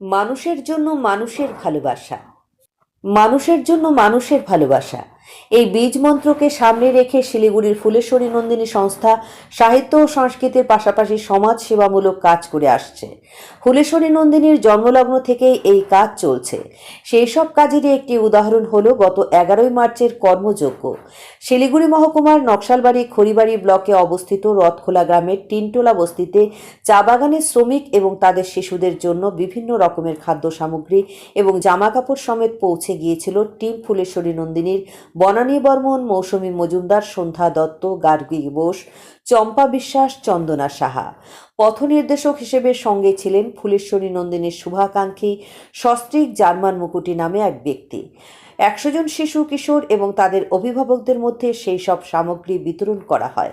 মানুষের জন্য মানুষের ভালোবাসা। মানুষের জন্য মানুষের ভালোবাসা। এই বীজ মন্ত্রকে সামনে রেখে শিলিগুড়ির ফুলেশ্বরী নন্দিনী সংস্থা সাহিত্য ও সংস্কৃতির পাশাপাশি সমাজ সেবামূলক কাজ করে আসছে। ফুলেশ্বরী নন্দিনীর জন্মলগ্ন থেকেই এই কাজ চলছে। সেই সব কাজেরই একটি উদাহরণ হল গত এগারোই মার্চের কর্মযজ্ঞ। শিলিগুড়ি মহকুমার নকশালবাড়ি খড়িবাড়ি ব্লকে অবস্থিত রথখোলা গ্রামের টিনটোলা বস্তিতে চা বাগানের শ্রমিক এবং তাদের শিশুদের জন্য বিভিন্ন রকমের খাদ্য সামগ্রী এবং জামাকাপড় সমেত পৌঁছে গিয়েছিল টিম ফুলেশ্বরী নন্দিনীর বনানী বর্মন, মৌসুমী মজুমদার, সন্ধ্যা দত্ত, গার্গী বোস, চম্পা বিশ্বাস, চন্দনা সাহা। পথনির্দেশক হিসেবে সঙ্গে ছিলেন ফুলেশ্বরী নন্দিনীর শুভাকাঙ্ক্ষী সস্ত্রিক জার্মান মুকুটি নামে এক ব্যক্তি। একশো জন শিশু, কিশোর এবং তাদের অভিভাবকদের মধ্যে সেই সব সামগ্রী বিতরণ করা হয়।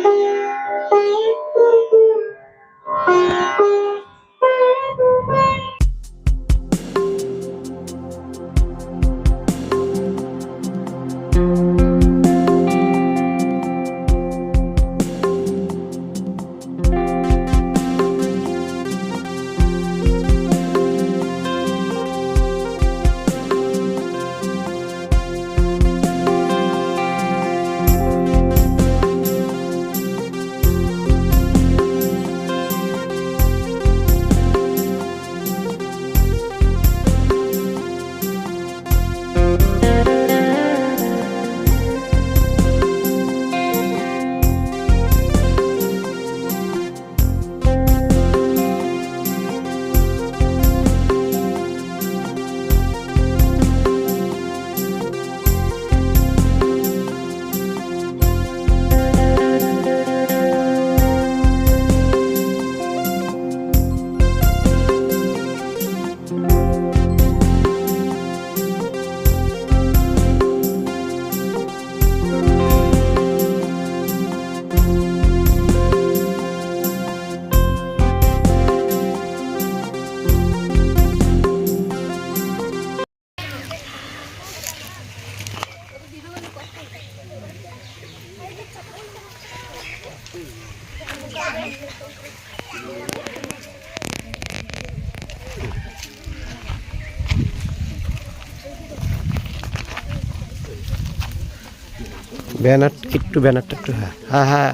ব্যানার, একটু ব্যানারটা একটু হ্যাঁ হ্যাঁ হ্যাঁ।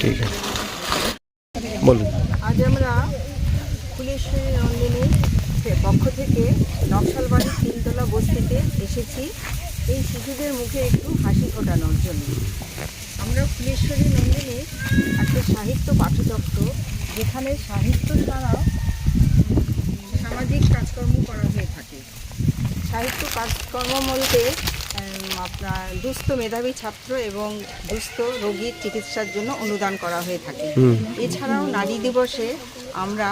ঠিক আছে। বলুন। আজ আমরা নন্দিনীর পক্ষ থেকে নকশালবাড়ি তিনতলা বস্তিতে এসেছি। এই শিশুদের মুখে একটু হাসি ফোটানোর জন্য। আমরা ফুলেশ্বরী নন্দিনীর একটা সাহিত্য পাঠচক্র যেখানে সাহিত্য ছাড়াও সামাজিক কাজকর্ম করা হয়ে থাকে। সাহিত্য কাজকর্ম বলতে আপনার দুস্থ মেধাবী ছাত্র এবং দুস্থ রোগীর চিকিৎসার জন্য অনুদান করা হয়ে থাকে। এছাড়াও নারী দিবসে আমরা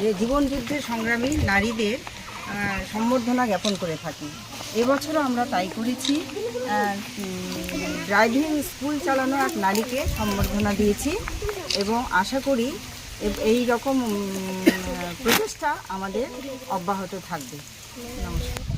যে জীবন যুদ্ধের সংগ্রামী নারীদের সম্বর্ধনা জ্ঞাপন করে থাকি। এবছরও আমরা তাই করেছি। ড্রাইভিং স্কুল চালানো এক নারীকে সম্বর্ধনা দিয়েছি। এবং আশা করি এই রকম প্রচেষ্টা আমাদের অব্যাহত থাকবে। নমস্কার।